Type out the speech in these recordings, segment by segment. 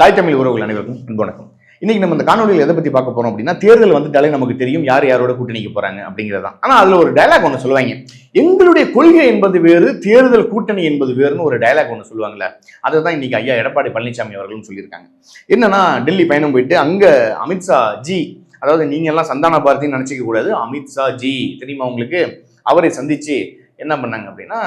தாய் தமிழ் உறவுகள் அனைவருக்கும் அன்பு வணக்கம். இன்னைக்கு நம்ம இந்த காணொலியில் எதை பத்தி பார்க்க போறோம் அப்படின்னா தேர்தல் வந்துட்டாலே நமக்கு தெரியும் யார் யாரோட கூட்டணிக்கு போறாங்க அப்படிங்கிறதான் ஆனால் அதில் ஒரு டயலாக் ஒன்று சொல்லுவாங்க. எங்களுடைய கொள்கை என்பது வேறு தேர்தல் கூட்டணி என்பது வேறுனு ஒரு டயலாக் ஒன்று சொல்லுவாங்கல்ல. அதை தான் இன்னைக்கு ஐயா எடப்பாடி பழனிசாமி அவர்களும் சொல்லியிருக்காங்க. என்னன்னா டெல்லி பயணம் போயிட்டு அங்கே அமித்ஷா ஜி அதாவது நீங்கள் எல்லாம் சந்தான பாரதின்னு நினச்சிக்க கூடாது. அமித்ஷா ஜி தெரியுமா உங்களுக்கு? அவரை சந்திச்சு என்ன பண்ணாங்க அப்படின்னா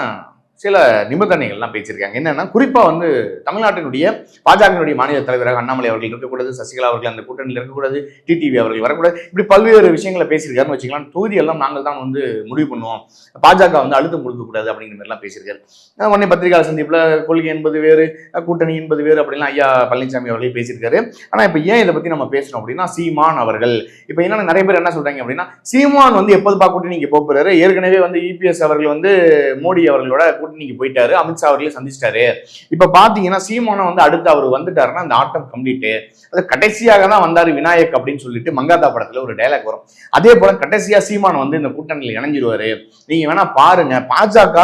சில நிபந்தனைகள்லாம் பேசியிருக்காங்க. என்னன்னா குறிப்பா வந்து தமிழ்நாட்டினுடைய பாஜகனுடைய மாநில தலைவராக அண்ணாமலை அவர்கள் இருக்கக்கூடாது சசிகலா அவர்கள் அந்த கூட்டணியில் இருக்கக்கூடாது டிடிவி அவர்கள் வரக்கூடாது. இப்படி பல்வேறு விஷயங்களை பேசியிருக்காருன்னு வச்சுக்கலாம் தொகுதி எல்லாம் நாங்கள் தான் வந்து முடிவு பண்ணுவோம். பாஜக வந்து அழுத்தம் கொடுக்கக்கூடாது அப்படிங்கிற மாதிரிலாம் பேசியிருக்காரு. உடனே பத்திரிகையாளர் சந்திப்புல கொள்கை என்பது வேறு கூட்டணி என்பது வேறு அப்படின்லாம் ஐயா பழனிசாமி அவர்களே பேசியிருக்காரு. ஆனா இப்போ ஏன் இதை பத்தி நம்ம பேசணும் அப்படின்னா சீமான் அவர்கள். இப்போ என்னன்னா நிறைய பேர் என்ன சொல்றாங்க அப்படின்னா சீமான் வந்து எப்போது பார்க்க கூட்டணிக்கு போக போகிறாரு ஏற்கனவே வந்து இபிஎஸ் அவர்கள் வந்து மோடி அவர்களோட கூட்டணிக்கு போயிட்டாரு. அமித்ஷா அவர்களையும் சந்திச்சிட்டாரு. இப்ப பாத்தீங்கன்னா சீமானம் வந்து அடுத்து அவர் வந்துட்டாருன்னா அந்த ஆட்டம் கம்ப்ளீட் அது கடைசியாக தான் வந்தாரு விநாயக் அப்படின்னு சொல்லிட்டு மங்காதா படத்துல ஒரு டைலாக் வரும். அதே போல கடைசியா சீமான் வந்து இந்த கூட்டணியில் இணைஞ்சிருவாரு. நீங்க வேணா பாருங்க. பாஜக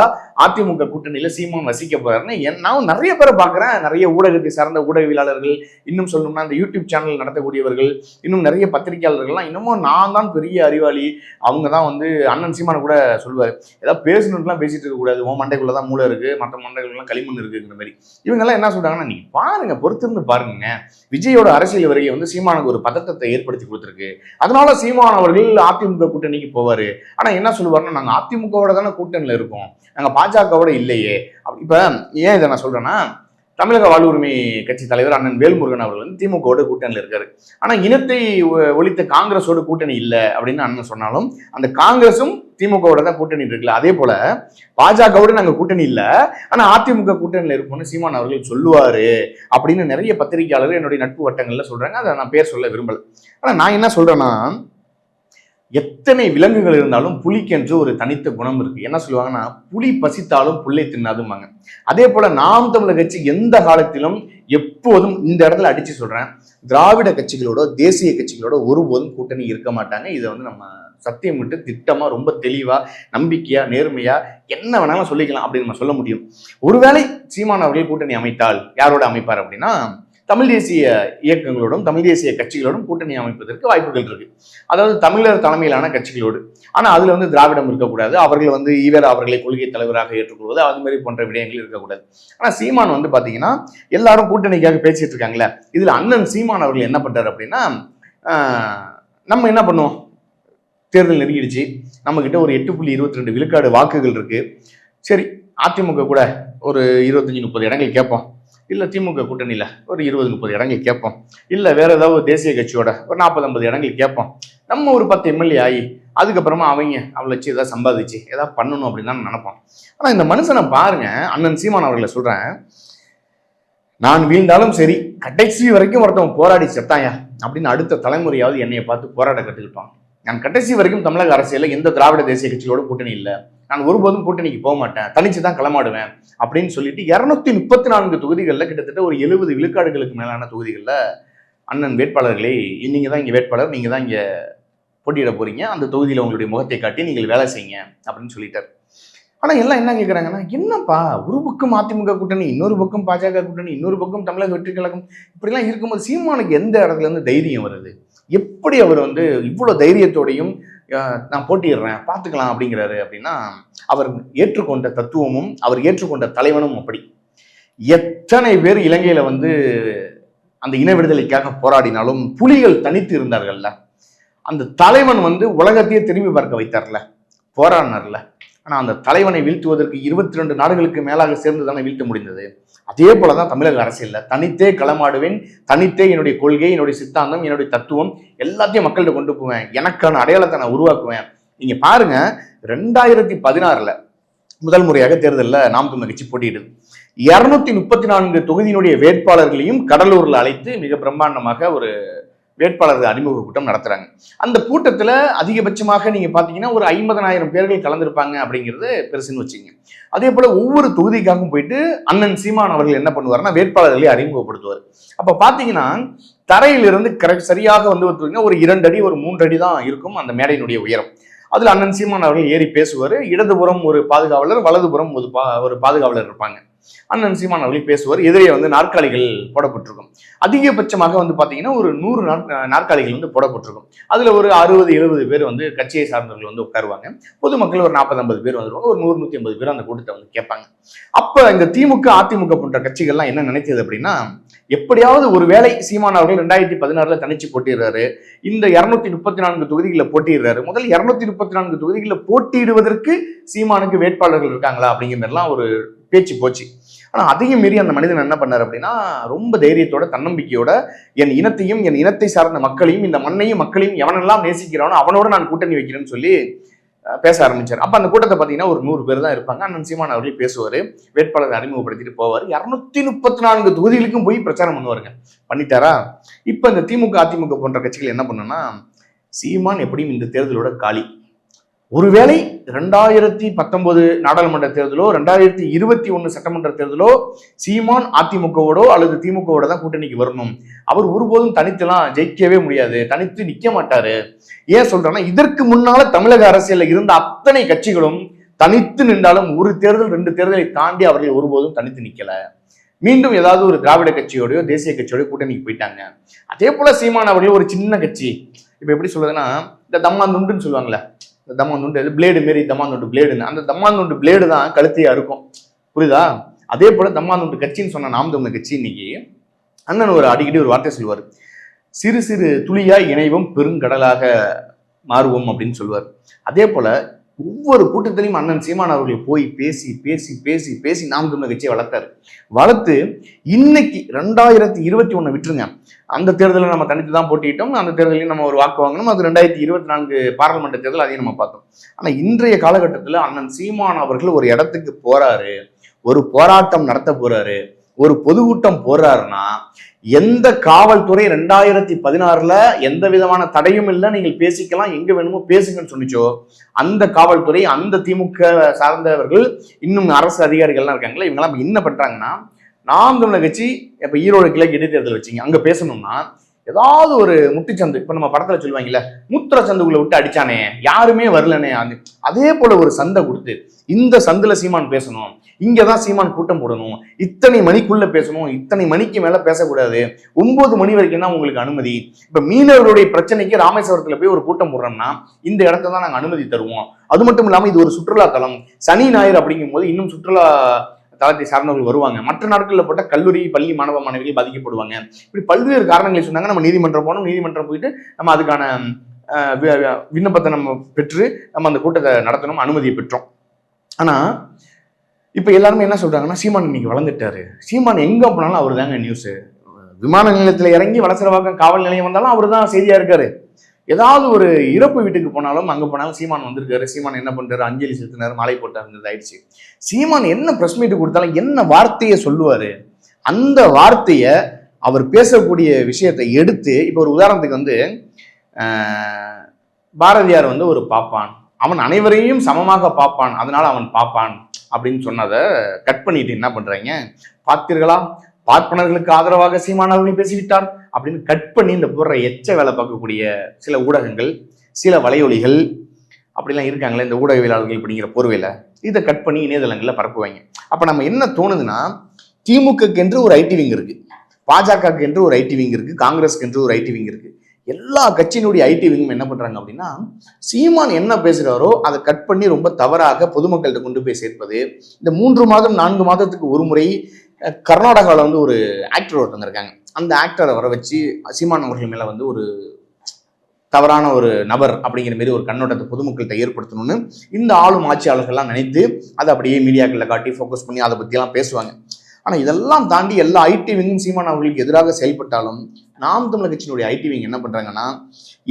அதிமுக கூட்டணியில சீமான் வசிக்க போறாருன்னு நான் நிறைய பேரை பார்க்குறேன். நிறைய ஊடகத்தை சார்ந்த ஊடகவியலாளர்கள் இன்னும் சொல்லணும்னா அந்த யூடியூப் சேனல் நடத்தக்கூடியவர்கள் இன்னும் நிறைய பத்திரிகையாளர்கள்லாம் இன்னமும் நான் தான் பெரிய அறிவாளி. அவங்க தான் வந்து அண்ணன் சீமான கூட சொல்லுவார். ஏதாவது பேசணுன்ட்டுலாம் பேசிட்டு இருக்கக்கூடாது உன் மண்டைக்குள்ள தான் மூளை இருக்கு. மற்ற மண்டைக்குள்ளலாம் களிமண் இருக்குங்கிற மாதிரி. இவங்கெல்லாம் என்ன சொல்றாங்கன்னா நீங்க பாருங்க பொறுத்திருந்து பாருங்க. விஜயோட அரசியல் வருகை வந்து சீமானுக்கு ஒரு பதட்டத்தை ஏற்படுத்தி கொடுத்துருக்கு. அதனால சீமான் அவர்கள் அதிமுக கூட்டணிக்கு போவாரு. ஆனா என்ன சொல்லுவாருன்னா நாங்க அதிமுகவோட தானே கூட்டணியில இருக்கோம். நாங்க பாஜகவோட இல்லையே. இப்ப ஏன் இதை நான் சொல்றேன்னா தமிழக வாழ்வுரிமை கட்சி தலைவர் அண்ணன் வேல்முருகன் அவர்கள் வந்து திமுகவோட கூட்டணியில் இருக்காரு. ஆனால் இனத்தை ஒ- ஒழித்த காங்கிரஸோட கூட்டணி இல்லை அப்படின்னு அண்ணன் சொன்னாலும் அந்த காங்கிரஸும் திமுகவோட தான் கூட்டணி இருக்குல்ல. அதே போல பாஜகவோட நாங்கள் கூட்டணி இல்லை ஆனால் அதிமுக கூட்டணியில் இருப்போம்னு சீமான் அவர்கள் சொல்லுவார் அப்படின்னு நிறைய பத்திரிகையாளர்கள் என்னுடைய நட்பு வட்டங்களில் சொல்கிறாங்க அதை நான் பேர் சொல்ல விரும்பலை. ஆனால் நான் என்ன சொல்கிறேன்னா எத்தனை விலங்குகள் இருந்தாலும் புலிக்கென்று ஒரு தனித்த குணம் இருக்கு. என்ன சொல்லுவாங்கன்னா புலி பசித்தாலும் புல்லை தின்னாதுமாங்க அதே போல நாம் தமிழர் கட்சி எந்த காலத்திலும் எப்போதும் இந்த இடத்துல அடிச்சு சொல்றேன். திராவிட கட்சிகளோட தேசிய கட்சிகளோட ஒருபோதும் கூட்டணி இருக்க மாட்டாங்க. இதை வந்து நம்ம சத்தியம் விட்டு திட்டமா ரொம்ப தெளிவா நம்பிக்கையா நேர்மையா என்ன வேணாலும் சொல்லிக்கலாம் அப்படின்னு நம்ம சொல்ல முடியும். ஒருவேளை சீமான் அவர்கள் கூட்டணி அமைத்தால் யாரோட அமைப்பார் அப்படின்னா தமிழ் தேசிய இயக்கங்களோடும் தமிழ் தேசிய கட்சிகளோடும் கூட்டணி அமைப்பதற்கு வாய்ப்புகள் இருக்கு. அதாவது தமிழர் தலைமையிலான கட்சிகளோடு. ஆனா அதுல வந்து திராவிடம் இருக்கக்கூடாது. அவர்கள் வந்து ஈவர் அவர்களை கொள்கை தலைவராக ஏற்றுக்கொள்வது அது மாதிரி போன்ற விடயங்கள் இருக்கக்கூடாது. ஆனா சீமான் வந்து பாத்தீங்கன்னா எல்லாரும் கூட்டணிக்காக பேசிட்டு இருக்காங்களே இதுல அண்ணன் சீமான் அவர்கள் என்ன பண்றாரு அப்படின்னா நம்ம என்ன பண்ணுவோம்? தேர்தல் நெருங்கிடுச்சு. நம்ம கிட்ட ஒரு எட்டு புள்ளி இருபத்தி ரெண்டு விழுக்காடு வாக்குகள் இருக்கு. சரி அதிமுக கூட ஒரு இருபத்தஞ்சி முப்பது இடங்கள் கேட்போம். இல்லை திமுக கூட்டணியில் ஒரு இருபது முப்பது இடங்கள் கேட்போம். இல்லை வேறு ஏதாவது தேசிய கட்சியோட ஒரு நாற்பது ஐம்பது இடங்கள் கேட்போம். நம்ம ஒரு பத்து எம்எல்ஏ ஆகி அதுக்கப்புறமா அவங்க அவளை வச்சு ஏதாவது சம்பாதிச்சு ஏதாவது பண்ணணும் அப்படின்னு தான் நினைப்போம். ஆனால் இந்த மனுஷனை பாருங்க அண்ணன் சீமான் அவர்களை சொல்கிறேன் நான் வீழ்ந்தாலும் சரி கடைசி வரைக்கும் ஒருத்தவன் போராடி செத்தாயா அப்படின்னு அடுத்த தலைமுறையாவது என்னையை பார்த்து போராட கற்றுக்கிட்டோம் நான் கடைசி வரைக்கும் தமிழக அரசியலில் எந்த திராவிட தேசிய கட்சியோட கூட்டணி இல்லை. நான் ஒருபோதும் கூட்டணிக்கு போக மாட்டேன். தனிச்சு தான் களமாடுவேன் அப்படின்னு சொல்லிட்டு இரநூத்தி முப்பத்தி நான்கு தொகுதிகளில் கிட்டத்தட்ட ஒரு எழுபது விழுக்காடுகளுக்கு மேலான தொகுதிகளில் அண்ணன் வேட்பாளர்களே நீங்கள் தான் இங்கே வேட்பாளர் நீங்கள் தான் இங்கே போட்டியிட போகிறீங்க அந்த தொகுதியில் உங்களுடைய முகத்தை காட்டி நீங்கள் வேலை செய்யுங்க அப்படின்னு சொல்லிட்டார். ஆனால் எல்லாம் என்ன கேட்குறாங்கன்னா என்னப்பா ஒரு பக்கம் அதிமுக கூட்டணி இன்னொரு பக்கம் பாஜக கூட்டணி இன்னொரு பக்கம் தமிழக வெற்றி கழகம். இப்படிலாம் இருக்கும்போது சீமானுக்கு எந்த இடத்துல இருந்து தைரியம் வருது? எப்படி அவர் வந்து இவ்வளோ தைரியத்தோடையும் நான் போட்டிடுறேன் பார்த்துக்கலாம் அப்படிங்கிறாரு அப்படின்னா அவர் ஏற்றுக்கொண்ட தத்துவமும் அவர் ஏற்றுக்கொண்ட தலைவனும் அப்படி. எத்தனை பேர் இலங்கையில் வந்து அந்த இன விடுதலைக்காக போராடினாலும் புலிகள் தனித்து இருந்தார்கள்ல. அந்த தலைவன் வந்து உலகத்தையே திரும்பி பார்க்க வைத்தார்ல போராடினார்ல. ஆனால் அந்த தலைவனை வீழ்த்துவதற்கு இருபத்தி ரெண்டு நாடுகளுக்கு மேலாக சேர்ந்து தானே வீழ்த்த முடிந்தது? அதே போல தான் தமிழக அரசியலில். தனித்தே களமாடுவேன் தனித்தே என்னுடைய கொள்கை என்னுடைய சித்தாந்தம் என்னுடைய தத்துவம் எல்லாத்தையும் மக்கள்கிட்ட கொண்டு போவேன். எனக்கான அடையாளத்தை நான் உருவாக்குவேன். நீங்க பாருங்க ரெண்டாயிரத்தி பதினாறுல முதல் முறையாக தேர்தலில் நாம் தமிழர் கட்சி போட்டியிடுது. இரநூத்தி முப்பத்தி நான்கு தொகுதியினுடைய வேட்பாளர்களையும் கடலூரில் அழைத்து மிக பிரம்மாண்டமாக ஒரு வேட்பாளர்கள் அறிமுக கூட்டம் நடத்துறாங்க. அந்த கூட்டத்தில் அதிகபட்சமாக நீங்கள் பார்த்தீங்கன்னா ஒரு ஐம்பதனாயிரம் பேர்கள் கலந்துருப்பாங்க அப்படிங்கிறது பெருசுன்னு வச்சுங்க அதே போல் ஒவ்வொரு தொகுதிக்காகவும் போயிட்டு அண்ணன் சீமான் அவர்கள் என்ன பண்ணுவாருன்னா வேட்பாளர்களை அறிமுகப்படுத்துவார். அப்போ பார்த்தீங்கன்னா தரையிலிருந்து கரெக்ட் சரியாக வந்து பார்த்தீங்கன்னா ஒரு இரண்டு அடி ஒரு மூன்று அடி தான் இருக்கும் அந்த மேடையினுடைய உயரம். அதில் அண்ணன் சீமான் அவர்கள் ஏறி பேசுவார். இடதுபுறம் ஒரு பாதுகாவலர் வலதுபுறம் ஒரு பா ஒரு பாதுகாவலர் இருப்பாங்க. அண்ணன் சீமான் அவர்கள் பேசுவார். எதிரே வந்து நாற்காலிகள் போடப்பட்டிருக்கும். அதிகபட்சமாக வந்து பார்த்தீங்கன்னா ஒரு நூறு நாற்காலிகள் வந்து போடப்பட்டிருக்கும். அதில் ஒரு அறுபது எழுபது பேர் வந்து கட்சியை சார்ந்தவர்கள் வந்து உட்காருவாங்க. பொதுமக்கள் ஒரு நாற்பது ஐம்பது பேர் வந்துருவாங்க. ஒரு நூறு நூற்றி ஐம்பது பேர் அந்த கூட்டத்தை வந்து கேட்பாங்க. அப்போ இந்த திமுக அதிமுக போன்ற கட்சிகள்லாம் என்ன நினைத்தது அப்படின்னா எப்படியாவது ஒரு வேலை சீமான் அவர்கள் ரெண்டாயிரத்தி பதினாறுல தனிச்சு போட்டிடுறாரு. இந்த இருநூத்தி முப்பத்தி நான்கு தொகுதிகளில் போட்டிடுறாரு. முதல் இருநூத்தி முப்பத்தி நான்கு தொகுதிகளில் போட்டியிடுவதற்கு சீமானுக்கு வேட்பாளர்கள் இருக்காங்களா அப்படிங்கிற மாதிரிலாம் ஒரு பேச்சு போச்சு. ஆனால் அதையும் மீறி அந்த மனிதன் என்ன பண்ணார் அப்படின்னா ரொம்ப தைரியத்தோட தன்னம்பிக்கையோட என் இனத்தையும் என் இனத்தை சார்ந்த மக்களையும் இந்த மண்ணையும் மக்களையும் எவனெல்லாம் நேசிக்கிறானோ அவனோட நான் கூட்டணி வைக்கிறேன்னு சொல்லி பேச ஆரம்பிச்சார். அப்ப அந்த கூட்டத்தை பார்த்தீங்கன்னா ஒரு நூறு பேர் தான் இருப்பாங்க. அண்ணன் சீமான் அவர்களே பேசுவார். வேட்பாளரை அறிமுகப்படுத்திட்டு போவார். இரநூத்தி முப்பத்தி நான்கு தொகுதிகளுக்கும் போய் பிரச்சாரம் பண்ணுவாருங்க. பண்ணிட்டாரா? இப்ப இந்த திமுக அதிமுக போன்ற கட்சிகள் என்ன பண்ணுன்னா சீமான் எப்படியும் இந்த தேர்தலோட காலி. ஒருவேளை ரெண்டாயிரத்தி பத்தொன்பது நாடாளுமன்ற தேர்தலோ ரெண்டாயிரத்தி இருபத்தி ஒன்று சட்டமன்ற தேர்தலோ சீமான் அதிமுகவோடோ அல்லது திமுகவோட தான் கூட்டணிக்கு வரணும். அவர் ஒருபோதும் தனித்துலாம் ஜெயிக்கவே முடியாது. தனித்து நிற்க மாட்டாரு. ஏன் சொல்றேன்னா இதற்கு முன்னால தமிழக அரசியலில் இருந்த அத்தனை கட்சிகளும் தனித்து நின்றாலும் ஒரு தேர்தல் ரெண்டு தேர்தலை தாண்டி அவர்கள் ஒருபோதும் தனித்து நிக்கல. மீண்டும் ஏதாவது ஒரு திராவிட கட்சியோடயோ தேசிய கட்சியோடய கூட்டணிக்கு போயிட்டாங்க. அதே போல சீமான் அவர்கள் ஒரு சின்ன கட்சி. இப்ப எப்படி சொல்றதுன்னா இந்த தம்மாந்துண்டுன்னு சொல்லுவாங்களே இந்த தம்மாந்துண்டு பிளேடு மாரி தம்மாந்துண்டு பிளேடுன்னு அந்த தம்மாந்துண்டு பிளேடு தான் கழுத்தையா இருக்கும். புரியுதா? அதே போல தம்மாந்துண்டு கட்சின்னு சொன்ன நாம் தமிழ் கட்சி இன்னைக்கு அண்ணன் ஒரு அடிக்கடி ஒரு வார்த்தை சொல்லுவார். சிறு சிறு துளியாய் இணைவும் பெருங்கடலாக மாறுவோம் அப்படின்னு சொல்லுவார். அதே போல ஒவ்வொரு கூட்டத்திலையும் அண்ணன் சீமான் அவர்கள் போய் பேசி பேசி பேசி பேசி நாம் தமிழர் கட்சியை வளர்த்தாரு. வளர்த்து இன்னைக்கு ரெண்டாயிரத்தி இருபத்தி ஒண்ணு விட்டுருங்க. அந்த தேர்தலில் நம்ம தனித்து தான் போட்டிட்டோம் அந்த தேர்தலையும் நம்ம ஒரு வாக்கு வாங்கணும் அது ரெண்டாயிரத்தி இருபத்தி நான்கு பாராளுமன்ற தேர்தல் அதையும் நம்ம பார்த்தோம். ஆனா இன்றைய காலகட்டத்தில் அண்ணன் சீமான் அவர்கள் ஒரு இடத்துக்கு போறாரு. ஒரு போராட்டம் நடத்த போறாரு. ஒரு பொதுக்கூட்டம் போடுறாருன்னா எந்த காவல்துறை ரெண்டாயிரத்தி பதினாறுல எந்த விதமான தடையும் இல்லை நீங்கள் பேசிக்கலாம் எங்க வேணுமோ பேசுங்கன்னு சொன்னிச்சோ அந்த காவல்துறை அந்த திமுக சார்ந்தவர்கள் இன்னும் அரசு அதிகாரிகள்லாம் இருக்காங்களே இவங்கெல்லாம் என்ன பண்றாங்கன்னா நாம் தமிழக கட்சி இப்ப ஈரோடு கிழக்கு இடைத்தேர்தல் வச்சீங்க அங்க பேசணும்னா ஏதாவது ஒரு முட்டுச்சந்து இப்ப நம்ம படத்துல சொல்லுவாங்கல்ல முத்திர சந்துக்குள்ள விட்டு அடிச்சானே யாருமே வரலனே அது அதே போல ஒரு சந்தை கொடுத்து இந்த சந்துல சீமான் பேசணும் இங்கதான் சீமான் கூட்டம் போடணும். இத்தனை மணிக்குள்ள பேசணும். இத்தனை மணிக்கு மேல பேசக்கூடாது. ஒன்பது மணி வரைக்கும் தான் உங்களுக்கு அனுமதி. இப்ப மீனவர்களுடைய பிரச்சனைக்கு ராமேஸ்வரத்தில் போய் ஒரு கூட்டம் போடுறோம்னா இந்த இடத்த தான் நாங்க அனுமதி தருவோம். அது மட்டும் இல்லாமல் இது ஒரு சுற்றுலா தலம். சனி ஞாயிறு அப்படிங்கும் போது இன்னும் சுற்றுலா தளத்தை சார்ந்தவர்கள் வருவாங்க. மற்ற நாட்களில் போட்ட கல்லூரி பள்ளி மாணவ மாணவிகள் பாதிக்கப்படுவாங்க. இப்படி பல்வேறு காரணங்களை சொன்னாங்க. நம்ம நீதிமன்றம் போனோம். நீதிமன்றம் போயிட்டு நம்ம அதுக்கான அஹ், விண்ணப்பத்தை நம்ம பெற்று நம்ம அந்த கூட்டத்தை நடத்தணும். அனுமதியை பெற்றோம். ஆனா இப்போ எல்லாருமே என்ன சொல்கிறாங்கன்னா சீமான் இன்னைக்கு வளர்ந்துட்டாரு. சீமான் எங்கே போனாலும் அவர் தாங்க நியூஸு விமான நிலையத்தில் இறங்கி வளசரவாக்கம் காவல் நிலையம் வந்தாலும் அவர் தான் செய்தியாக இருக்காரு. ஏதாவது ஒரு இறப்பு வீட்டுக்கு போனாலும் அங்கே போனாலும் சீமான் வந்திருக்காரு. சீமான் என்ன பண்ணுறாரு அஞ்சலி செலுத்தினார் மாலை போட்டாருங்கிறது ஆயிடுச்சு. சீமான் என்ன ப்ரெஸ் மீட்டு கொடுத்தாலும் என்ன வார்த்தையை சொல்லுவார்? அந்த வார்த்தையை அவர் பேசக்கூடிய விஷயத்தை எடுத்து இப்போ ஒரு உதாரணத்துக்கு வந்து பாரதியார் வந்து ஒரு பாப்பான். அவன் அனைவரையும் சமமாக பார்ப்பான் அதனால் அவன் பார்ப்பான் அப்படின்னு சொன்னதை கட் பண்ணிட்டு என்ன பண்றாங்க? பார்த்தீர்களா? பார்ப்பனர்களுக்கு ஆதரவாக சீமான் பேசிவிட்டார் அப்படின்னு கட் பண்ணி இந்த போடுற எச்ச வேலை பார்க்கக்கூடிய சில ஊடகங்கள் சில வலையொலிகள் அப்படிலாம் இருக்காங்களே இந்த ஊடகவியலாளர்கள் அப்படிங்கிற போர்வையில் இதை கட் பண்ணி இணையதளங்களில் பரப்புவாங்க. அப்போ நம்ம என்ன தோணுதுன்னா திமுகக்கு என்று ஒரு ஐடி விங் இருக்கு. பாஜகக்கு என்று ஒரு ஐடி விங் இருக்கு. காங்கிரஸ்க்கு என்று ஒரு ஐடி விங் இருக்கு. எல்லா கட்சியினுடைய ஐடி விங்கும் என்ன பண்ணுறாங்க அப்படின்னா சீமான் என்ன பேசுகிறாரோ அதை கட் பண்ணி ரொம்ப தவறாக பொதுமக்கள்கிட்ட கொண்டு போய் சேர்ப்பது. இந்த மூன்று மாதம் நான்கு மாதத்துக்கு ஒரு முறை கர்நாடகாவில் வந்து ஒரு ஆக்டர் ஒருத்தவங்க இருக்காங்க அந்த ஆக்டரை வர வச்சு சீமான் அவர்கள் மேலே வந்து ஒரு தவறான ஒரு நபர் அப்படிங்கிற மாதிரி ஒரு கண்ணோட்டத்தை பொதுமக்கள்கிட்ட ஏற்படுத்தணும்னு இந்த ஆளும் ஆட்சியாளர்கள்லாம் நினைத்து அதை அப்படியே மீடியாக்களில் காட்டி ஃபோக்கஸ் பண்ணி அதை பற்றியெல்லாம் பேசுவாங்க. ஆனால் இதெல்லாம் தாண்டி எல்லா ஐடி விங்கும் சீமான் அவர்களுக்கு எதிராக செயல்பட்டாலும் நாம் தமிழர் கட்சியினுடைய ஐடி விங் என்ன பண்ணுறாங்கன்னா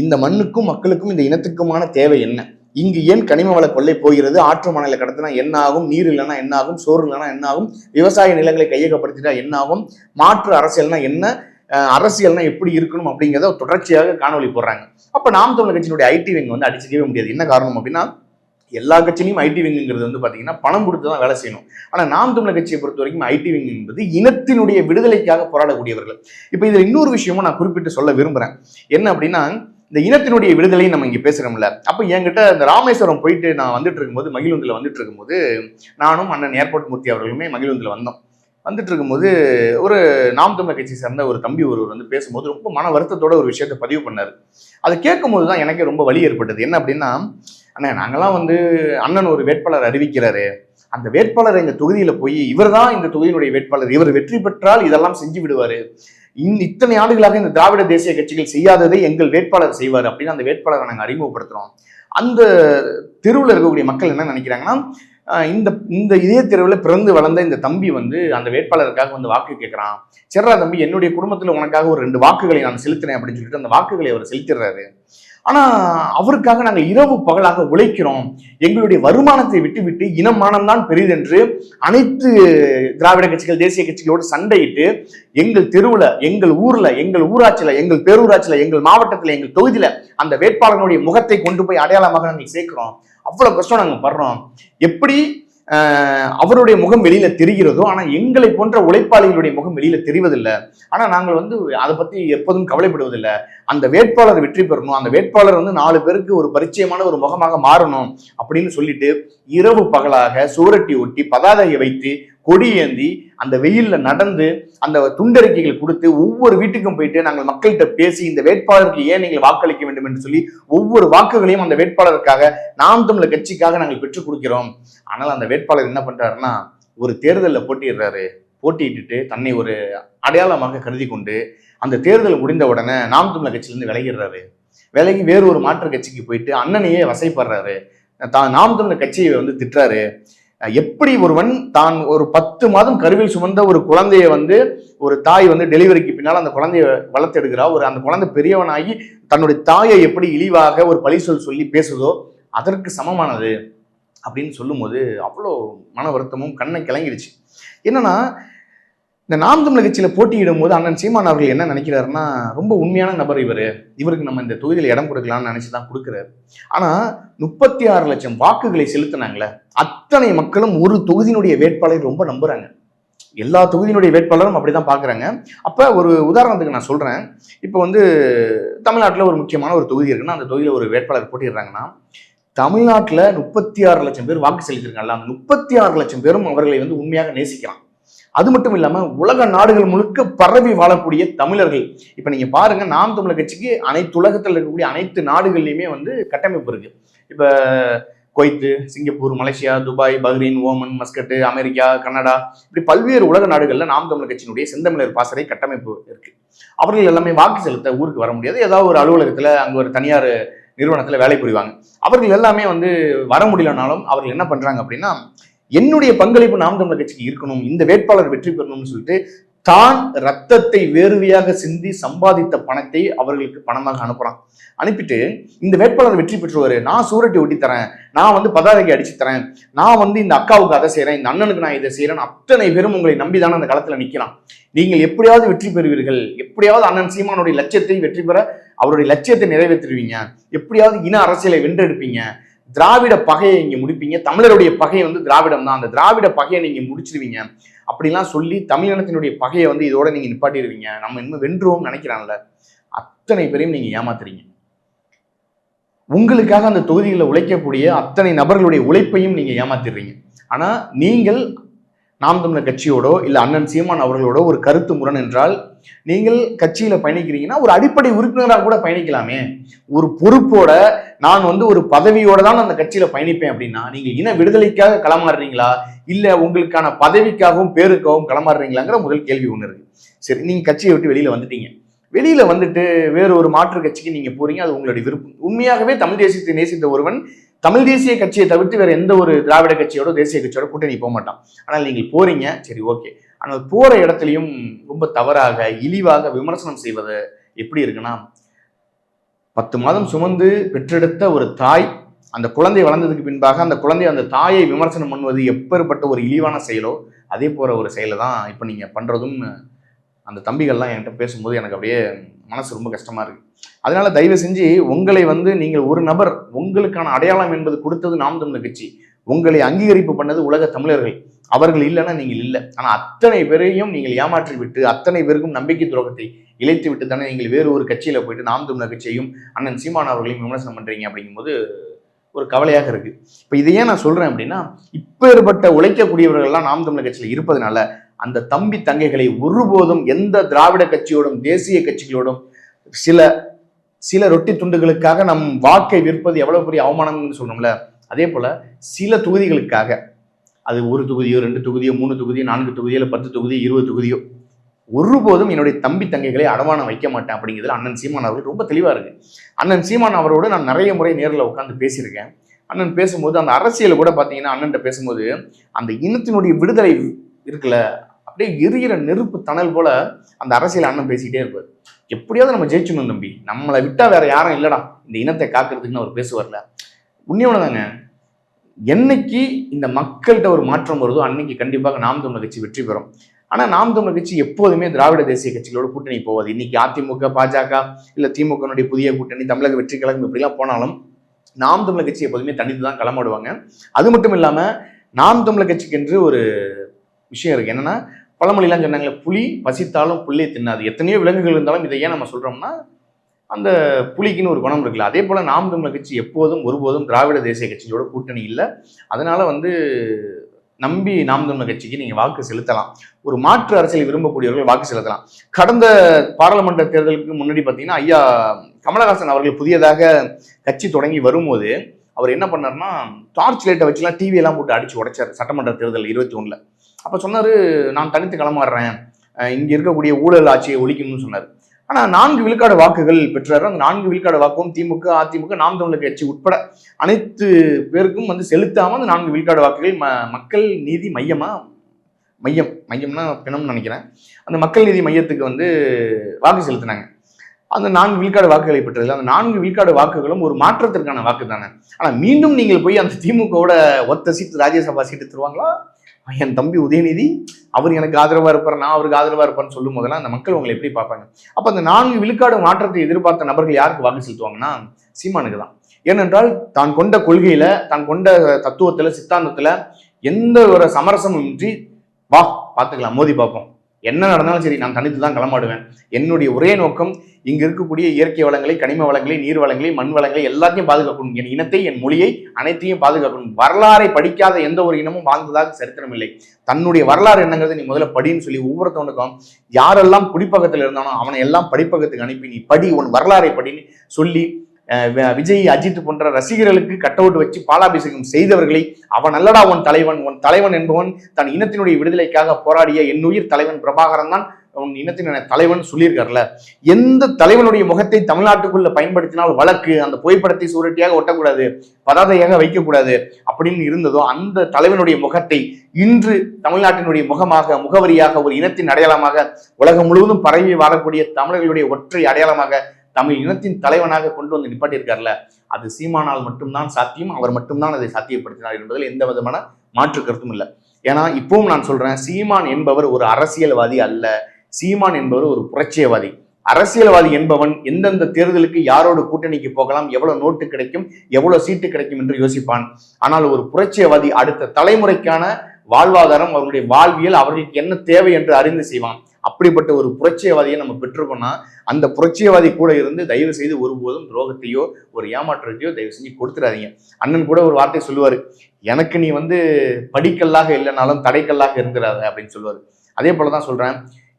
இந்த மண்ணுக்கும் மக்களுக்கும் இந்த இனத்துக்குமான தேவை என்ன? இங்கு ஏன் கனிம வள கொள்ளை போகிறது? ஆற்று மணலை கடத்தினா என்ன ஆகும்? நீர் இல்லைன்னா என்ன ஆகும்? சோறு இல்லைன்னா என்ன ஆகும்? விவசாய நிலங்களை கையகப்படுத்திட்டா என்ன ஆகும்? மாற்று அரசியல்னா என்ன? அரசியல்னா எப்படி இருக்கணும் அப்படிங்கிறத தொடர்ச்சியாக காணொளி போடுறாங்க. அப்போ நாம் தமிழர் கட்சியினுடைய ஐடி விங் வந்து அடிச்சுக்கவே முடியாது. என்ன காரணம் அப்படின்னா எல்லா கட்சியிலையும் ஐடி விங்குங்கிறது வந்து பார்த்தீங்கன்னா பணம் கொடுத்து தான் வேலை செய்யணும். ஆனால் நாம் தமிழர் கட்சியை பொறுத்த வரைக்கும் ஐடி விங் என்பது இனத்தினுடைய விடுதலைக்காக போராடக்கூடியவர்கள். இப்போ இதில் இன்னொரு விஷயமும் நான் குறிப்பிட்டு சொல்ல விரும்புகிறேன் என்ன அப்படின்னா இந்த இனத்தினுடைய விடுதலையும் நம்ம இங்கே பேசுகிறோம்ல அப்போ என்கிட்ட இந்த ராமேஸ்வரம் போயிட்டு நான் வந்துட்டு இருக்கும்போது மகிழுந்தில் வந்துட்டு இருக்கும்போது நானும் அண்ணன் ஏர்போர்ட் மூர்த்தி அவர்களுமே மகிழுந்தில் வந்தோம். வந்துட்டு இருக்கும்போது ஒரு நாம் தமிழர் கட்சி சேர்ந்த ஒரு தம்பி ஒருவர் வந்து பேசும்போது ரொம்ப மன வருத்தத்தோட ஒரு விஷயத்த பதிவு பண்ணார். அதை கேட்கும்போது தான் எனக்கே ரொம்ப வலி ஏற்பட்டது. என்ன அப்படின்னா அண்ணா நாங்கள்லாம் வந்து அண்ணன் ஒரு வேட்பாளர் அறிவிக்கிறாரு. அந்த வேட்பாளர் எங்கள் தொகுதியில் போய் இவர் தான் இந்த தொகுதியினுடைய வேட்பாளர். இவர் வெற்றி பெற்றால் இதெல்லாம் செஞ்சு விடுவார். இன் இத்தனை ஆண்டுகளாக இந்த திராவிட தேசிய கட்சிகள் செய்யாததை எங்கள் வேட்பாளர் செய்வார் அப்படின்னு அந்த வேட்பாளரை நாங்கள் அறிமுகப்படுத்துகிறோம் அந்த தெருவில் இருக்கக்கூடிய மக்கள் என்ன நினைக்கிறாங்கன்னா இந்த இந்த இதே தெருவில் பிறந்து வளர்ந்த இந்த தம்பி வந்து அந்த வேட்பாளருக்காக வந்து வாக்கு கேட்குறான். சரிடா தம்பி என்னுடைய குடும்பத்தில் உனக்காக ஒரு ரெண்டு வாக்குகளை நான் செலுத்தினேன் அப்படின்னு சொல்லிட்டு அந்த வாக்குகளை அவர் செலுத்திடுறாரு. ஆனா அவருக்காக நாங்கள் இரவு பகலாக உழைக்கிறோம். எங்களுடைய வருமானத்தை விட்டு விட்டு இனமானம் தான் பெரிதென்று அனைத்து திராவிட கட்சிகள் தேசிய கட்சிகளோடு சண்டையிட்டு எங்கள் தெருவில் எங்கள் ஊர்ல எங்கள் ஊராட்சியில எங்கள் பேரூராட்சியில எங்கள் மாவட்டத்தில் எங்கள் தொகுதியில அந்த வேட்பாளர்களுடைய முகத்தை கொண்டு போய் அடையாளமாக நாங்கள் சேர்க்கிறோம். அவ்வளவு கஷ்டம் நாங்கள் படுறோம். எப்படி அவருடைய முகம் வெளியில தெரிகிறதோ ஆனா எங்களை போன்ற உழைப்பாளிகளுடைய முகம் வெளியில தெரிவதில்லை. ஆனா நாங்கள் வந்து அதை பத்தி எப்போதும் கவலைப்படுவதில்லை. அந்த வேட்பாளர் வெற்றி பெறணும். அந்த வேட்பாளர் வந்து நாலு பேருக்கு ஒரு பரிச்சயமான ஒரு முகமாக மாறணும் அப்படின்னு சொல்லிட்டு இரவு பகலாக சுவரட்டி ஒட்டி பதாகையை வைத்து கொடி ஏந்தி அந்த வெயிலில் நடந்து அந்த துண்டறிக்கைகள் கொடுத்து ஒவ்வொரு வீட்டுக்கும் போயிட்டு நாங்கள் மக்கள்கிட்ட பேசி இந்த வேட்பாளருக்கு ஏன் நீங்கள் வாக்களிக்க வேண்டும் என்று சொல்லி ஒவ்வொரு வாக்குகளையும் அந்த வேட்பாளருக்காக நாம் தமிழர் கட்சிக்காக நாங்கள் பெற்றுக் கொடுக்கிறோம். ஆனால் அந்த வேட்பாளர் என்ன பண்றாருன்னா ஒரு தேர்தலில் போட்டிடுறாரு போட்டியிட்டுட்டு தன்னை ஒரு அடையாளமாக கருதி கொண்டு அந்த தேர்தல் முடிந்த உடனே நாம் தமிழர் கட்சியிலேருந்து விலகிடுறாரு. விலகி வேறு ஒரு மாற்று கட்சிக்கு போயிட்டு அண்ணனையே வசைப்படுறாரு. தான் நாம் தமிழர் கட்சியை வந்து திட்டுறாரு. எப்படி ஒருவன் தான் ஒரு பத்து மாதம் கருவில் சுமந்த ஒரு குழந்தைய வந்து ஒரு தாய் வந்து டெலிவரிக்கு பின்னால் அந்த குழந்தைய வளர்த்தெடுக்கிறா ஒரு அந்த குழந்தை பெரியவனாகி தன்னுடைய தாயை எப்படி இழிவாக ஒரு பழி சொல் சொல்லி பேசுதோ அதற்கு சமமானது அப்படின்னு சொல்லும்போது அவ்வளோ மன வருத்தமும் கண்ணை கிளங்கிடுச்சு. என்னன்னா இந்த நாம் தமிழ் கட்சியில போட்டியிடும் போது அண்ணன் சீமான் அவர்கள் என்ன நினைக்கிறாருன்னா ரொம்ப உண்மையான நபர் இவர். இவருக்கு நம்ம இந்த தொகுதியில் இடம் கொடுக்கலாம்னு நினைச்சு தான் கொடுக்குறாரு. ஆனால் முப்பத்தி ஆறு லட்சம் வாக்குகளை செலுத்தினாங்களே அத்தனை மக்களும் ஒரு தொகுதியினுடைய வேட்பாளரை ரொம்ப நம்புறாங்க. எல்லா தொகுதியினுடைய வேட்பாளரும் அப்படிதான் பார்க்குறாங்க அப்போ ஒரு உதாரணத்துக்கு நான் சொல்கிறேன் இப்போ வந்து தமிழ்நாட்டில் ஒரு முக்கியமான ஒரு தொகுதி இருக்குன்னா அந்த தொகுதியில் ஒரு வேட்பாளர் போட்டிடுறாங்கன்னா தமிழ்நாட்டில் முப்பத்தி ஆறு லட்சம் பேர் வாக்கு செலுத்திருக்காங்கல்ல அந்த முப்பத்தி ஆறு லட்சம் பேரும் அவர்களை வந்து உண்மையாக நேசிக்கலாம். அது மட்டும் இல்லாமல் உலக நாடுகள் முழுக்க பரவி வாழக்கூடிய தமிழர்கள். இப்போ நீங்கள் பாருங்க நாம் தமிழர் கட்சிக்கு அனைத்து உலகத்தில் இருக்கக்கூடிய அனைத்து நாடுகள்லையுமே வந்து கட்டமைப்பு இருக்கு. இப்போ Kuwait Singapore Malaysia Dubai Bahrain Oman Muscat America Canada இப்படி பல்வேறு உலக நாடுகளில் நாம் தமிழர் கட்சியினுடைய செந்தமிழர் பாசறை கட்டமைப்பு இருக்கு. அவர்கள் எல்லாமே வாக்கு செலுத்த ஊருக்கு வர முடியாது. ஏதாவது ஒரு அலுவலகத்தில் அங்கே ஒரு தனியார் நிறுவனத்தில் வேலை புரிவாங்க. அவர்கள் எல்லாமே வந்து வர முடியலனாலும் அவர்கள் என்ன பண்ணுறாங்க அப்படின்னா என்னுடைய பங்களிப்பு நாம் தமிழர் கட்சிக்கு இருக்கணும் இந்த வேட்பாளர் வெற்றி பெறணும்னு சொல்லிட்டு தான் ரத்தத்தை வேர்வையாக சிந்தி சம்பாதித்த பணத்தை அவர்களுக்கு பணமாக அனுப்புறான். அனுப்பிட்டு இந்த வேட்பாளர் வெற்றி பெற்றுவாரு நான் சூரட்டி ஒட்டி தரேன் நான் வந்து பதாதைக்கு அடிச்சு தரேன் நான் வந்து இந்த அக்காவுக்கு அதை செய்யறேன் இந்த அண்ணனுக்கு நான் இதை செய்றேன் அத்தனை பேரும் உங்களை நம்பிதானே அந்த களத்துல நிக்கலாம் நீங்கள் எப்படியாவது வெற்றி பெறுவீர்கள் எப்படியாவது அண்ணன் சீமானுடைய லட்சியத்தை வெற்றி பெற அவருடைய லட்சியத்தை நிறைவேற்றிடுவீங்க எப்படியாவது இன அரசியலை வென்றெடுப்பீங்க திராவிட பகையை நீங்கள் முடிப்பீங்க. தமிழருடைய பகை வந்து திராவிடம் தான். அந்த திராவிட பகையை நீங்கள் முடிச்சிருவீங்க. அப்படிலாம் சொல்லி தமிழினத்தினுடைய பகையை வந்து இதோட நீங்கள் நிப்பாட்டிடுவீங்க நம்ம இன்னும் வென்றுவோம் நினைக்கிறான்ல அத்தனை பேரையும் நீங்கள் ஏமாத்துறீங்க. உங்களுக்காக அந்த தொகுதிகளில் உழைக்கக்கூடிய அத்தனை நபர்களுடைய உழைப்பையும் நீங்கள் ஏமாத்திடுறீங்க. ஆனால் நீங்கள் நாம் தமிழர் கட்சியோடோ இல்லை அண்ணன் சீமான் அவர்களோட ஒரு கருத்து முரண் என்றால் நீங்கள் கட்சியில் பயணிக்கிறீங்கன்னா ஒரு அடிப்படை உறுப்பினராக கூட பயணிக்கலாமே. ஒரு பொறுப்போட நான் வந்து ஒரு பதவியோட தான் அந்த கட்சியில பயணிப்பேன் அப்படின்னா நீங்க இன விடுதலைக்காக களமாடுறீங்களா? இல்ல உங்களுக்கான பதவிக்காகவும் பேருக்காகவும் களமாடுறீங்களாங்கிற முதல் கேள்வி ஒண்ணு இருக்கு. சரி நீங்க கட்சியை விட்டு வெளியில வந்துட்டீங்க. வெளியில வந்துட்டு வேற ஒரு மாற்று கட்சிக்கு நீங்க போறீங்க அது உங்களுடைய விருப்பம். உண்மையாகவே தமிழ் தேசியத்தை நேசித்த ஒருவன் தமிழ் தேசிய கட்சியை தவிர்த்து வேற எந்த ஒரு திராவிட கட்சியோட தேசிய கட்சியோட கூட்டணி போக மாட்டான். ஆனால் நீங்கள் போறீங்க சரி ஓகே. ஆனால் போற இடத்துலையும் ரொம்ப தவறாக இழிவாக விமர்சனம் செய்வது எப்படி இருக்குன்னா பத்து மாதம் சுமந்து பெற்றெடுத்த ஒரு தாய் அந்த குழந்தை வளர்ந்ததுக்கு பின்பாக அந்த குழந்தை அந்த தாயை விமர்சனம் பண்ணுவது எப்பேற்பட்ட ஒரு இழிவான செயலோ அதே போகிற ஒரு செயலை தான் இப்போ நீங்கள் பண்ணுறதும் அந்த தம்பிகள்லாம் என்கிட்ட பேசும்போது எனக்கு அப்படியே மனசு ரொம்ப கஷ்டமாக இருக்குது அதனால் தயவு செஞ்சு உங்களை வந்து நீங்கள் ஒரு நபர் உங்களுக்கான அடையாளம் என்பது கொடுத்தது நாம் தமிழ் கட்சி. உங்களை அங்கீகரிப்பு பண்ணது உலக தமிழர்கள். அவர்கள் இல்லைன்னா நீங்கள் இல்லை. ஆனால் அத்தனை பேரையும் நீங்கள் ஏமாற்றி விட்டு அத்தனை பேருக்கும் நம்பிக்கை துரோகத்தை இழைத்து விட்டு தானே நீங்கள் வேறு ஒரு கட்சியில் போயிட்டு நாம் தமிழர் கட்சியையும் அண்ணன் சீமான் அவர்களையும் விமர்சனம் பண்ணுறீங்க அப்படிங்கும்போது ஒரு கவலையாக இருக்கு. இப்போ இதை ஏன் நான் சொல்றேன் அப்படின்னா இப்பேற்பட்ட உழைக்கக்கூடியவர்கள்லாம் நாம் தமிழர் கட்சியில் இருப்பதனால அந்த தம்பி தங்கைகளை ஒருபோதும் எந்த திராவிட கட்சியோடும் தேசிய கட்சிகளோடும் சில சில ரொட்டி துண்டுகளுக்காக நம் வாக்கை விற்பது எவ்வளவு பெரிய அவமானம்னு சொல்லணும்ல அதே போல சில தொகுதிகளுக்காக அது ஒரு தொகுதியோ ரெண்டு தொகுதியோ மூணு தொகுதியோ நான்கு தொகுதியோ இல்லை பத்து தொகுதியோ இருபது தொகுதியோ ஒருபோதும் என்னுடைய தம்பி தங்கைகளை அடமானம் வைக்க மாட்டேன் அப்படிங்கிறதுல அண்ணன் சீமான் அவர்கள் ரொம்ப தெளிவாக இருக்கு. அண்ணன் சீமான் அவரோடு நான் நிறைய முறை நேரில் உட்காந்து பேசியிருக்கேன். அண்ணன் பேசும்போது அந்த அரசியல் கூட பார்த்தீங்கன்னா அண்ணன்ட்ட பேசும்போது அந்த இனத்தினுடைய விடுதலை இருக்குல்ல அப்படியே எரியிற நெருப்பு தணல் போல அந்த அரசியல் அண்ணன் பேசிக்கிட்டே இருப்பார். எப்படியாவது நம்ம ஜெயிச்சணும் தம்பி. நம்மளை விட்டால் வேற யாரும் இல்லைடா. இந்த இனத்தை காக்கிறதுக்குன்னு அவர் பேசுவார்ல. உண்மையோட தாங்க என்னைக்கு இந்த மக்கள்கிட்ட ஒரு மாற்றம் வருதோ அன்னைக்கு கண்டிப்பாக நாம் தமிழர் கட்சி வெற்றி பெறும். ஆனால் நாம் தமிழர் கட்சி எப்போதுமே திராவிட தேசிய கட்சிகளோட கூட்டணி போவாது. இன்னைக்கு அதிமுக பாஜக இல்லை திமுகனுடைய புதிய கூட்டணி தமிழக வெற்றி கழகம் இப்படிலாம் போனாலும் நாம் தமிழர் கட்சி எப்போதுமே தனித்து தான் களமாடுவாங்க. அது மட்டும் இல்லாமல் நாம் தமிழர் கட்சிக்கு என்று ஒரு விஷயம் இருக்குது என்னென்னா பழமொழிலாம் சொன்னாங்களே புலி பசித்தாலும் புல்லே தின்னாது. எத்தனையோ விலங்குகள் இருந்தாலும் இதை ஏன் நம்ம சொல்கிறோம்னா அந்த புலிக்குன்னு ஒரு குணம் இருக்குல்ல அதே போல நாம் தமிழர் கட்சி எப்போதும் ஒருபோதும் திராவிட தேசிய கட்சிகளோட கூட்டணி இல்லை. அதனால வந்து நம்பி நாம் தமிழர் கட்சிக்கு நீங்க வாக்கு செலுத்தலாம். ஒரு மாற்று அரசியல் விரும்பக்கூடியவர்கள் வாக்கு செலுத்தலாம். கடந்த பாராளுமன்ற தேர்தலுக்கு முன்னாடி பார்த்தீங்கன்னா ஐயா கமலஹாசன் அவர்கள் புதியதாக கட்சி தொடங்கி வரும்போது அவர் என்ன பண்ணார்னா டார்ச் லைட்டை வச்சுலாம் டிவி எல்லாம் போட்டு அடிச்சு உடைச்சார் சட்டமன்ற தேர்தல் இருபத்தி ஒன்றில் அப்போ சொன்னார் நான் தனித்து களமாடுறேன். இங்கே இருக்கக்கூடிய ஊழல் ஆட்சியை ஒழிக்கணும்னு சொன்னார். ஆனால் நான்கு விழுக்காடு வாக்குகள் பெற்றார். அந்த நான்கு விழுக்காடு வாக்கும் திமுக அதிமுக நாம் தமிழர் கட்சி உட்பட அனைத்து பேருக்கும் வந்து செலுத்தாமல் அந்த நான்கு விழுக்காடு வாக்குகள் ம மக்கள் நீதி மையமாக மையம். மையம்னா பிணம்னு நினைக்கிறேன். அந்த மக்கள் நீதி மையத்துக்கு வந்து வாக்கு செலுத்தினாங்க. அந்த நான்கு விழுக்காடு வாக்குகளை பெற்றதில்லை அந்த நான்கு விழுக்காடு வாக்குகளும் ஒரு மாற்றத்திற்கான வாக்கு தானே ஆனால் மீண்டும் நீங்கள் போய் அந்த திமுகவோட ஒத்த சீட்டு ராஜ்யசபா சீட்டு தருவாங்களா? என் தம்பி உதயநிதி அவர் எனக்கு ஆதரவாக இருப்பார் நான் அவருக்கு ஆதரவாக இருப்பார்னு சொல்லும் போதெல்லாம் அந்த மக்கள் உங்களை எப்படி பார்ப்பாங்க? அப்போ அந்த நான்கு விழுக்காடு மாற்றத்தை எதிர்பார்த்த நபர்கள் யாருக்கு வாக்கு செலுத்துவாங்கன்னா சீமானுக்கு தான். ஏனென்றால் தான் கொண்ட கொள்கையில தான் கொண்ட தத்துவத்துல சித்தாந்தத்துல எந்த ஒரு சமரசமும் இன்றி வா பார்த்துக்கலாம் மோதி பார்ப்போம். என்ன நடந்தாலும் சரி நான் தனித்து தான் களமாடுவேன். என்னுடைய ஒரே நோக்கம் இங்கு இருக்கக்கூடிய இயற்கை வளங்களை கனிம வளங்களை நீர் வளங்களை மண் வளங்களை எல்லாத்தையும் பாதுகாக்கணும். என் இனத்தை என் மொழியை அனைத்தையும் பாதுகாக்கணும். வரலாறை படிக்காத எந்த ஒரு இனமும் வாழ்ந்ததாக சரித்திரம் இல்லை. தன்னுடைய வரலாறு என்னங்கிறது நீ முதல்ல படின்னு சொல்லி ஒவ்வொருத்தவனுக்கும் யாரெல்லாம் குடிப்பக்கத்தில் இருந்தானோ அவனை எல்லாம் படிப்பகத்துக்கு அனுப்பி நீ படி உன் வரலாறை படின்னு சொல்லி விஜய் அஜித் போன்ற ரசிகர்களுக்கு கட்டவுட் வச்சு பாலாபிஷேகம் செய்தவர்களை அவன் அல்லடா உன் தலைவன் உன் தலைவன் என்பவன் தன் இனத்தினுடைய விடுதலைக்காக போராடிய என்னுயிர் தலைவன் பிரபாகரன் தான் உன் இனத்தினுடைய தலைவன் சொல்லியிருக்கார்ல எந்த தலைவனுடைய முகத்தை தமிழ்நாட்டுக்குள்ள பயன்படுத்தினால் வழக்கு அந்த புகைப்படத்தை சூரட்டியாக ஒட்டக்கூடாது பதாதையாக வைக்கக்கூடாது அப்படின்னு இருந்ததோ அந்த தலைவனுடைய முகத்தை இன்று தமிழ்நாட்டினுடைய முகமாக முகவரியாக ஒரு இனத்தின் அடையாளமாக உலகம் முழுவதும் பரவி வாழக்கூடிய தமிழர்களுடைய ஒற்றை அடையாளமாக தமிழ் இனத்தின் தலைவனாக கொண்டு வந்து நிப்பாட்டியிருக்காருல்ல அது சீமானால் மட்டும்தான் சாத்தியம் அவர் மட்டும்தான் அதை சாத்தியப்படுத்தினார் என்பதில் எந்த விதமான மாற்று கருத்தும் இல்லை. ஏன்னா இப்பவும் நான் சொல்றேன் சீமான் என்பவர் ஒரு அரசியல்வாதி அல்ல. சீமான் என்பவர் ஒரு புரட்சியவாதி. அரசியல்வாதி என்பவன் எந்தெந்த தேர்தலுக்கு யாரோட கூட்டணிக்கு போகலாம் எவ்வளவு நோட்டு கிடைக்கும் எவ்வளவு சீட்டு கிடைக்கும் என்று யோசிப்பான். ஆனால் ஒரு புரட்சியவாதி அடுத்த தலைமுறைக்கான வாழ்வாதாரம் அவருடைய வாழ்வியல் அவர்களுக்கு என்ன தேவை என்று அறிந்து செய்வான். அப்படிப்பட்ட ஒரு புரட்சியவாதியை நம்ம பெற்றிருக்கோம்னா அந்த புரட்சியவாதி கூட இருந்து தயவு செய்து ஒருபோதும் துரோகத்தையோ ஒரு ஏமாற்றத்தையோ தயவு செஞ்சு கொடுத்துடாதீங்க. அண்ணன் கூட ஒரு வார்த்தை சொல்லுவார் எனக்கு நீ வந்து படிக்கல்லாக இல்லைனாலும் தடைக்கல்லாக இருந்துடாத அப்படின்னு சொல்லுவார். அதே போல தான் சொல்கிறேன்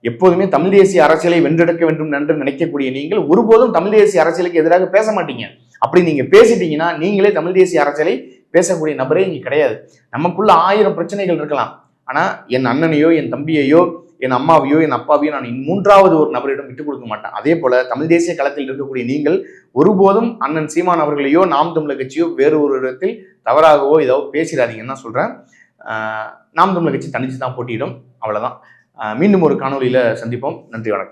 எப்போதுமே தமிழ் தேசிய அரசியலை வென்றெடுக்க வேண்டும் என்று நினைக்கக்கூடிய நீங்கள் ஒருபோதும் தமிழ் தேசிய அரசியலுக்கு எதிராக பேச மாட்டீங்க. அப்படி நீங்கள் பேசிட்டீங்கன்னா நீங்களே தமிழ் தேசிய அரசியலை பேசக்கூடிய நபரே இங்கே கிடையாது. நமக்குள்ள ஆயிரம் பிரச்சனைகள் இருக்கலாம். ஆனால் என் அண்ணனையோ என் தம்பியையோ என் அம்மாவையோ என் அப்பாவையோ நான் மூன்றாவது ஒரு நபரிடம் விட்டுக் கொடுக்க மாட்டேன். அதே போல தமிழ் தேசிய களத்தில் இருக்கக்கூடிய நீங்கள் ஒருபோதும் அண்ணன் சீமான் அவர்களையோ நாம் தமிழர் கட்சியோ வேறு ஒரு இடத்தில் தவறாகவோ ஏதோ பேசிடாதீங்கன்னு தான் சொல்றேன். நாம் தமிழர் கட்சி தனிச்சு தான் போட்டியிடும். அவ்வளவுதான். மீண்டும் ஒரு காணொளியில சந்திப்போம். நன்றி வணக்கம்.